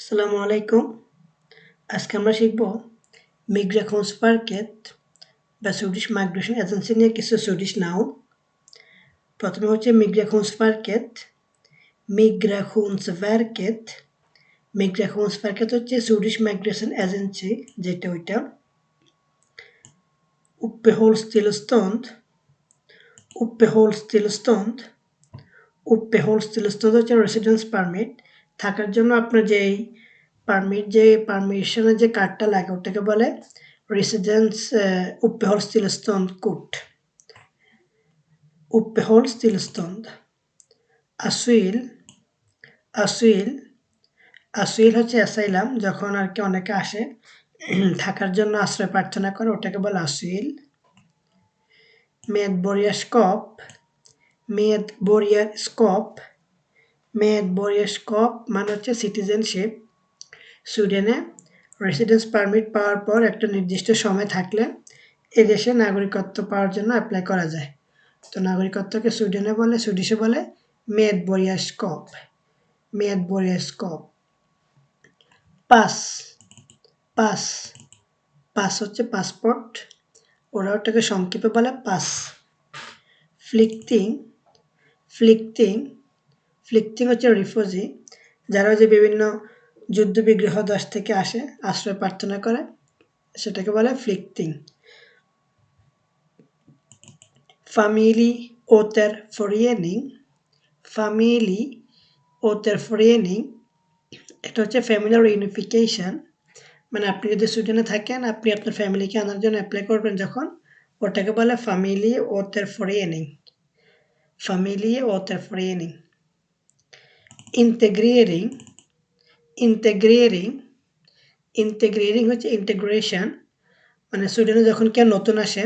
আসসালামু আলাইকুম। আজকে আমরা শিখব মিগ্রেশনসপার্কেট বা সুইডিশ মাইগ্রেশন এজেন্সি নিয়ে কিছু সুইডিশ নাও প্রথমে হচ্ছে মিগ্রেশনসপার্কেট মিগ্রেশনসভার্কেট মিগ্রেশনসপার্কেট হচ্ছে সুইডিশ মাইগ্রেশন এজেন্সি যেটা ওইটা। uppehållstillstånd uppehållstillstånd uppehållstillstånd হচ্ছে রেসিডেন্স পারমিট থাকার জন্য আপনার যেই পারমিট যে পারমিশনের যে কার্ডটা লাগে, ওটাকে বলে রেসিডেন্স uppehållstillstånd কোড uppehållstillstånd আসুইল আসুইল আসুইল হচ্ছে অ্যাসাইলাম যখন আর কি অনেকে আসে, থাকার জন্য আশ্রয় প্রার্থনা করে, ওটাকে বলে আসুইল medborgarskap medborgarskap মেদবরিয়াস্কপ মানে হচ্ছে সিটিজেনশিপ সুইডেনে রেসিডেন্স পারমিট পাওয়ার পর একটা নির্দিষ্ট সময় থাকলে এ দেশে নাগরিকত্ব পাওয়ার জন্য অ্যাপ্লাই করা যায়। তো নাগরিকত্বকে সুইডেনে বলে, সুইডিশে বলে মেদবরিয়াস্কপ মেদবরিয়াস্কপ পাস পাস পাস হচ্ছে পাসপোর্ট ওরা ওটাকে সংক্ষেপে বলে পাস। ফ্লিকটিং ফ্লিকটিং ফ্লিকটিং হচ্ছে রিফিউজি যারা যে বিভিন্ন যুদ্ধ বিগ্রহ দেশ থেকে আসে, আশ্রয় প্রার্থনা করে, সেটাকে বলে ফ্লিকটিং। ফামিলি ওতের ফরিয়েনিং ফামিলি ওতের ফরিয়েনিং, এটা হচ্ছে ফ্যামিলির ইউনিফিকেশন মানে আপনি যদি সুইডেনে থাকেন, আপনি আপনার ফ্যামিলিকে আনার জন্য অ্যাপ্লাই করবেন যখন, ওটাকে বলে ফামিলি ওতের ফরিয়েনিং। ফামিলি ওতের ফরিয়েনিং। ইন্টেগ্রিয়ারিং ইন্টেগ্রিয়ারিং ইন্টেগ্রিয়ারিং হচ্ছে ইন্টেগ্রেশন মানে সুইডেনে যখন কেউ নতুন আসে,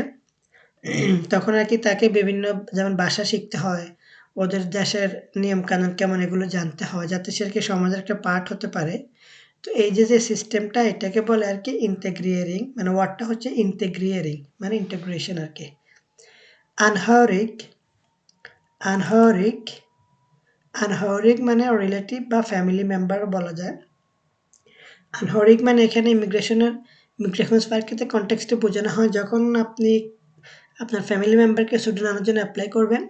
তখন আর কি তাকে বিভিন্ন যেমন ভাষা শিখতে হয়, ওদের দেশের নিয়ম কানুন কেমন এগুলো জানতে হয়, যাতে সে আর কি সমাজের একটা পার্ট হতে পারে। তো এই যে যে সিস্টেমটা এটাকে বলে আর কি ইন্টেগ্রিয়ারিং মানে ওয়ার্ডটা হচ্ছে ইন্টেগ্রিয়ারিং মানে ইন্টেগ্রেশন আর কি। আনহারিক আনহারিক আনহরিক মানে রিলেটিভ বা ফ্যামিলি মেম্বার বলা যায়। আনহরিক মানে এখানে ইমিগ্রেশনের ইমিগ্রেশন পার্কেতে কন্টেক্সটে বোঝানো হয় যখন আপনি আপনার ফ্যামিলি মেম্বারকে সুডেন আনার জন্য অ্যাপ্লাই করবেন,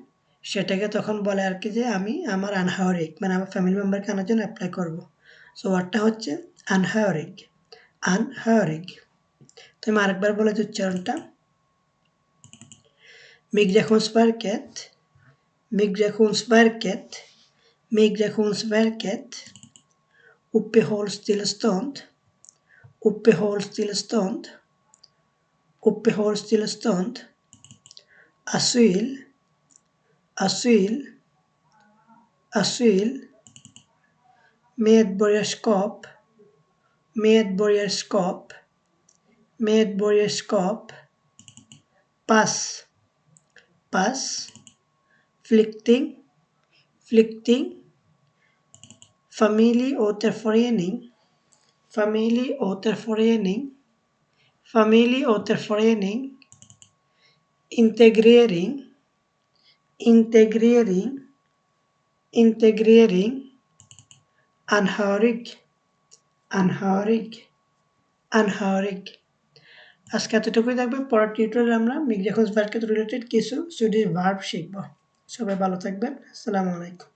সেটাকে তখন বলে আর কি যে আমি আমার আনহাওরিক মানে আমার ফ্যামিলি মেম্বারকে আনার জন্য অ্যাপ্লাই করব। সো ওয়ার্ডটা হচ্ছে আনহাওরিক আনহাওরিক তো আমি আরেকবার বলে উচ্চারণটা। মিগ্রেশনসপার্কেট মিগ্রেশনসপার্কেট Migrationsverket uppehållstillstånd uppehållstillstånd uppehållstillstånd asyl asyl asyl medborgarskap medborgarskap medborgarskap pass pass flykting flykting Familjeåterförening familjeåterförening familjeåterförening integrering integrering integrering anhörig anhörig anhörig আজকে এতটুকুই থাকবে পরের টিউটোরিয়ালে আমরা মিগ্রেশনস ভার্কের রিলেটেড কিছু সুইডিশ ভার্ব শিখব সবাই ভালো থাকবেন আসসালামু আলাইকুম